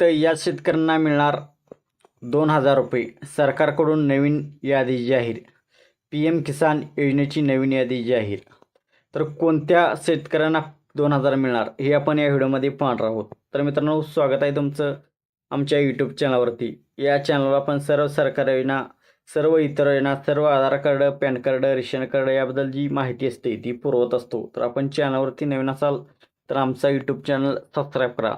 तर या शेतकऱ्यांना मिळणार दोन हजार रुपये. सरकारकडून नवीन यादी जाहीर. पी एम किसान योजनेची नवीन यादी जाहीर. तर कोणत्या शेतकऱ्यांना दोन हजार मिळणार हे आपण या व्हिडिओमध्ये पाहणार आहोत. तर मित्रांनो स्वागत आहे तुमचं आमच्या यूट्यूब चॅनलवरती या चॅनलवर आपण सर्व सरकारी योजना सर्व इतर योजना सर्व Aadhaar card PAN card ration card याबद्दल जी माहिती असते ती पुरवत असतो. तर आपण चॅनलवरती नवीन असाल तर आमचा यूट्यूब चॅनल सबस्क्राईब करा.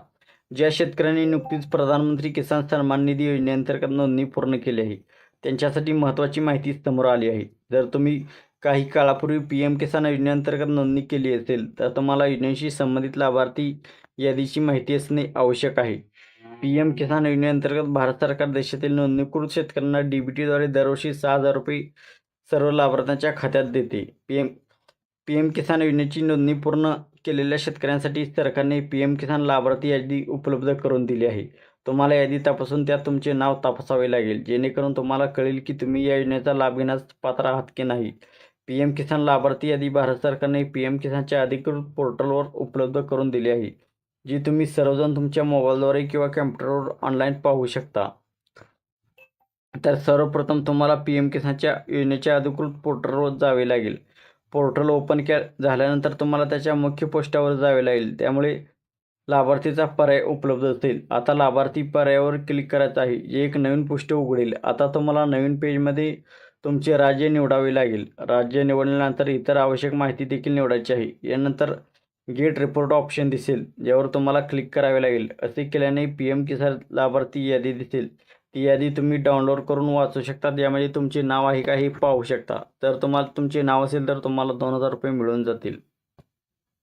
ज्या शेतकऱ्यांनी नुकतीच प्रधानमंत्री किसान सन्मान निधी योजनेअंतर्गत नोंदणी पूर्ण केली आहे त्यांच्यासाठी महत्त्वाची माहिती समोर आली आहे. जर तुम्ही काही काळापूर्वी पी एम किसान योजनेअंतर्गत नोंदणी केली असेल तर तुम्हाला योजनेशी संबंधित लाभार्थी यादीची माहिती असणे आवश्यक आहे. पी एम किसान योजनेअंतर्गत भारत सरकार देशातील नोंदणीकृत शेतकऱ्यांना डी बी टीद्वारे दरवर्षी सहा हजार रुपये सर्व लाभार्थ्यांच्या खात्यात देते. P M P M Kisan योजनेची नोंदणी पूर्ण केलेल्या शेतकऱ्यांसाठी सरकारने पी एम किसान लाभार्थी यादी उपलब्ध करून दिली आहे. तुम्हाला यादी तपासून त्यात तुमचे नाव तपासावे लागेल जेणेकरून तुम्हाला कळेल की तुम्ही या योजनेचा लाभ घेण्यास पात्र आहात की नाही. पी एम किसान लाभार्थी यादी भारत सरकारने पी एम किसानच्या अधिकृत पोर्टलवर उपलब्ध करून दिली आहे जी तुम्ही सर्वजण तुमच्या मोबाईलद्वारे किंवा कॅम्प्युटरवर ऑनलाईन पाहू शकता. तर सर्वप्रथम तुम्हाला पी एम किसानच्या योजनेच्या अधिकृत पोर्टलवर जावे लागेल. पोर्टल ओपन के झाल्यानंतर तुम्हाला त्याच्या मुख्य पोस्टावर जावे लागेल. त्यामुळे लाभार्थीचा पर्याय उपलब्ध असेल आता लाभार्थी पर्यायावर क्लिक करायचं आहे. एक नवीन पोस्ट उघडेल. आता तुम्हाला नवीन पेजमध्ये तुमचे राज्य निवडावे लागेल. राज्य निवडल्यानंतर इतर आवश्यक माहिती देखील निवडायची आहे. यानंतर गेट रिपोर्ट ऑप्शन दिसेल ज्यावर तुम्हाला क्लिक करावे लागेल. असे केल्याने पी एम किसान लाभार्थी यादी दिसेल. ती यादी तुम्ही डाउनलोड करून वाचू शकता यामध्ये तुमचे नाव आहे का हे पाहू शकता. जर तुम्हाला तुमचे नाव असेल तर तुम्हाला दोन हजार रुपये मिळून जातील.